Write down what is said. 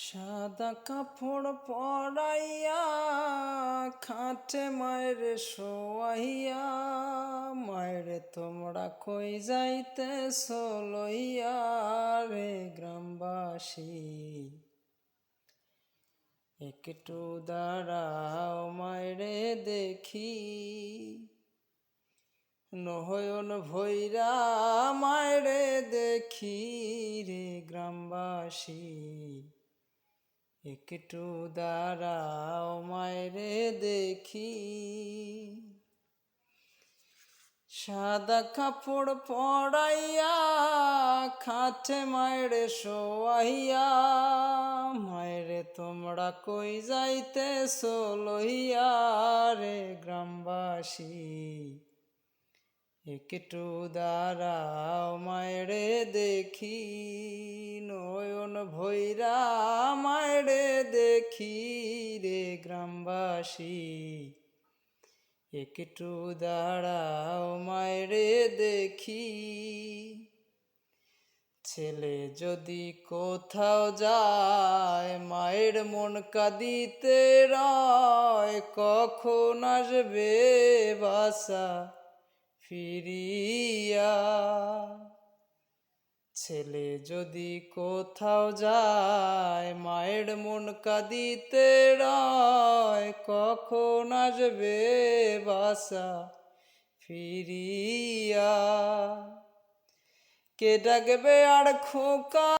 সাদা কাপড় পরাইয়া খাটে মায়ের শোয়াইয়া, মায়ের তোমরা কই যাইতে লইয়া রে গ্রামবাসী? একটু দাঁড়াও মায়েরে দেখি। নহয়ন ভৈরা মায়েরে দেখি রে গ্রামবাসী। একটু দাঁড়াও, মায়েরে দেখি। সাদা কাপড় পড়াইয়া খাটে মায়ের শোয়াইয়া, মায়েরে তোমরা কই যাইতে লইয়া রে গ্রামবাসী? একটু দাঁড়াও, মায়েরে দেখি। নয়ন ভৈরা মায়েরে দেখি রে গ্রামবাসী। একটু দাঁড়াও মায়েরে দেখি। ছেলে যদি কোথাও যায়, মায়ের মন কাঁদিতে রয়, কখন আসবে বাসা ফিরিয়া? ছেলে যদি কোথাও যায়, মায়ের মন কাঁদিতে রয়, কখন আসবে বাসা ফিরিয়া? কে ডাকবে আর খোকা